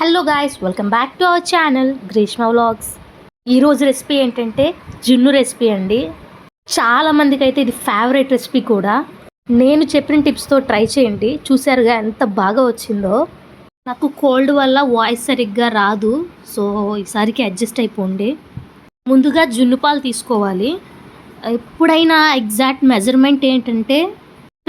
Hello guys welcome back to our channel Greeshma vlogs ఈరోజు recipe ఏంటంటే జున్ను recipe అండి. చాలామందికి అయితే ఇది ఫేవరెట్ రెసిపీ కూడా. నేను చెప్పిన టిప్స్తో ట్రై చేయండి. చూసారుగా ఎంత బాగా వచ్చిందో. నాకు కోల్డ్ వల్ల వాయిస్ సరిగ్గా రాదు. సో ఈసారికి అడ్జస్ట్ అయిపోండి. ముందుగా జున్ను పాలు తీసుకోవాలి. ఎప్పుడైనా ఎగ్జాక్ట్ మెజర్మెంట్ ఏంటంటే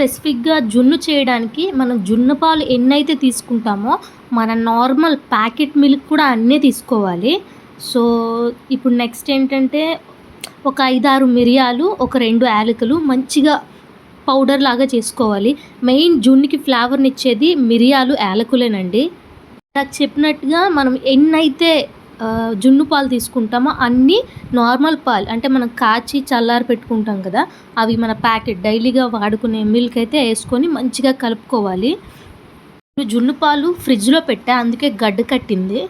స్పెసిఫిక్గా జున్ను చేయడానికి మనం జున్ను పాలు ఎన్నైతే తీసుకుంటామో మన నార్మల్ ప్యాకెట్ మిల్క్ కూడా అన్నీ తీసుకోవాలి. సో ఇప్పుడు నెక్స్ట్ ఏంటంటే ఒక ఐదారు మిరియాలు ఒక రెండు యాలకులు మంచిగా పౌడర్ లాగా చేసుకోవాలి. మెయిన్ జున్నుకి ఫ్లేవర్ని ఇచ్చేది మిరియాలు యాలకులేనండి. నాకు చెప్పినట్టుగా మనం ఎన్నైతే జున్ను పాలు తీసుకుంటామో? అన్నీ నార్మల్ పాలు. అంటే మనం కాచి చల్లారి పెట్టుకుంటాం కదా అవి మన ప్యాకెట్ డైలీగా వాడుకునే మిల్క్ అయితే వేసుకొని మంచిగా కలుపుకోవాలి. జున్ను పాలు ఫ్రిడ్జ్లో పెట్టా అందుకే గడ్డ కట్టింది.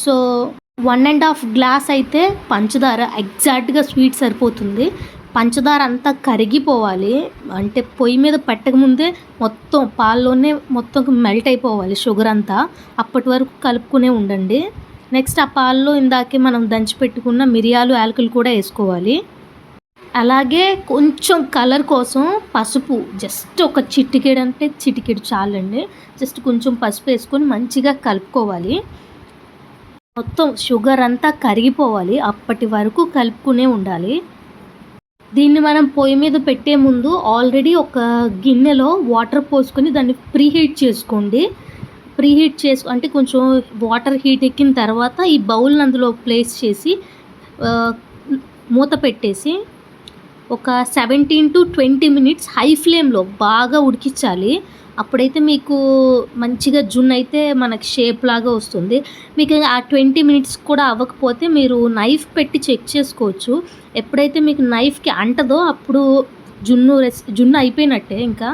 So one and half glass అయితే పంచదార ఎగ్జాక్ట్గా స్వీట్ సరిపోతుంది. పంచదార అంతా కరిగిపోవాలి. అంటే పొయ్యి మీద పెట్టకముందే మొత్తం పాల్లోనే మొత్తం మెల్ట్ అయిపోవాలి షుగర్ అంతా. అప్పటి వరకు కలుపుకునే ఉండండి. నెక్స్ట్ ఆ పాల్లో ఇందాకే మనం దంచి పెట్టుకున్న మిరియాలు యాలకులు కూడా వేసుకోవాలి. అలాగే కొంచెం కలర్ కోసం పసుపు జస్ట్ ఒక చిటికెడు అంటే చిటికెడు చాలండి. జస్ట్ కొంచెం పసుపు వేసుకొని మంచిగా కలుపుకోవాలి. మొత్తం షుగర్ అంతా కరిగిపోవాలి. అప్పటి వరకు కలుపుకునే ఉండాలి. దీన్ని మనం పొయ్యి మీద పెట్టే ముందు ఆల్రెడీ ఒక గిన్నెలో వాటర్ పోసుకొని దాన్ని ప్రీహీట్ చేసుకోండి. ప్రీహీట్ చేసు అంటే కొంచెం వాటర్ హీట్ ఎక్కిన తర్వాత ఈ బౌల్ అందులో ప్లేస్ చేసి మూత పెట్టేసి ఒక seventeen to twenty minutes high ఫ్లేమ్లో బాగా ఉడికించాలి. అప్పుడైతే మీకు మంచిగా జున్ను అయితే మనకి షేప్ లాగా వస్తుంది. మీకు ఆ ట్వంటీ మినిట్స్ కూడా అవ్వకపోతే మీరు నైఫ్ పెట్టి చెక్ చేసుకోవచ్చు. ఎప్పుడైతే మీకు నైఫ్కి అంటదో అప్పుడు జున్ను రెస్ జున్ను అయిపోయినట్టే ఇంకా.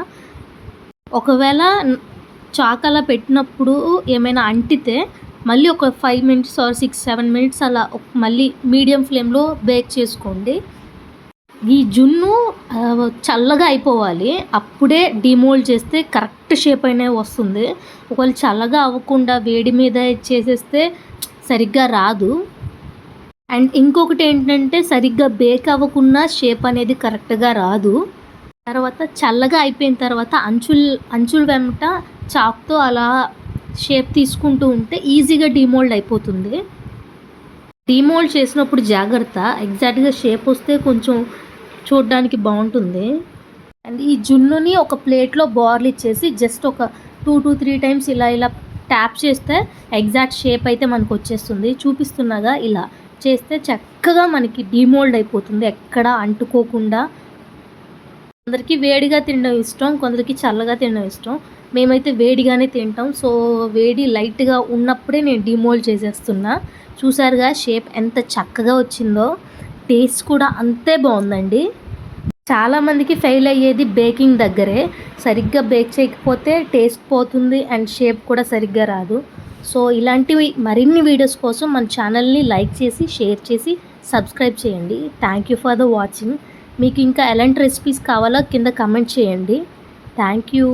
ఒకవేళ చాక్ అలా పెట్టినప్పుడు ఏమైనా అంటితే మళ్ళీ ఒక five minutes or six seven minutes అలా మళ్ళీ మీడియం ఫ్లేమ్లో బేక్ చేసుకోండి. ఈ జున్ను చల్లగా అయిపోవాలి. అప్పుడే డిమోల్డ్ చేస్తే కరెక్ట్ షేప్ అయినా వస్తుంది. ఒకవేళ చల్లగా అవ్వకుండా వేడి మీద చేసేస్తే సరిగ్గా రాదు. అండ్ ఇంకొకటి ఏంటంటే సరిగ్గా బేక్ అవ్వకుండా షేప్ అనేది కరెక్ట్గా రాదు. తర్వాత చల్లగా అయిపోయిన తర్వాత అంచుల్ అంచుల వెంట చాక్తో అలా షేప్ తీసుకుంటూ ఉంటే ఈజీగా డిమోల్డ్ అయిపోతుంది. డిమోల్డ్ చేసినప్పుడు జాగ్రత్త. ఎగ్జాక్ట్గా షేప్ వస్తే కొంచెం చూడడానికి బాగుంటుంది. అండ్ ఈ జున్నుని ఒక ప్లేట్లో బార్లు ఇచ్చేసి జస్ట్ ఒక టూ టూ త్రీ టైమ్స్ ఇలా ఇలా ట్యాప్ చేస్తే ఎగ్జాక్ట్ షేప్ అయితే మనకు వచ్చేస్తుంది. చూపిస్తున్నాగా ఇలా చేస్తే చక్కగా మనకి డిమోల్డ్ అయిపోతుంది. ఎక్కడ అంటుకోకుండా కొందరికి వేడిగా తినడం ఇష్టం కొందరికి చల్లగా తినడం ఇష్టం. మేమైతే వేడిగానే తింటాం. సో వేడి లైట్గా ఉన్నప్పుడే నేను డిమోల్డ్ చేసేస్తున్నా. చూసారుగా షేప్ ఎంత చక్కగా వచ్చిందో. టేస్ట్ కూడా అంతే బాగుందండి. చాలామందికి ఫెయిల్ అయ్యేది బేకింగ్ దగ్గరే. సరిగ్గా బేక్ చేయకపోతే టేస్ట్ పోతుంది అండ్ షేప్ కూడా సరిగ్గా రాదు. సో ఇలాంటివి మరిన్ని వీడియోస్ కోసం మన ఛానల్ని లైక్ చేసి షేర్ చేసి సబ్స్క్రైబ్ చేయండి. Thank you for the watching. మీకు ఇంకా ఎలాంటి రెసిపీస్ కావాలో కింద కమెంట్ చేయండి. Thank you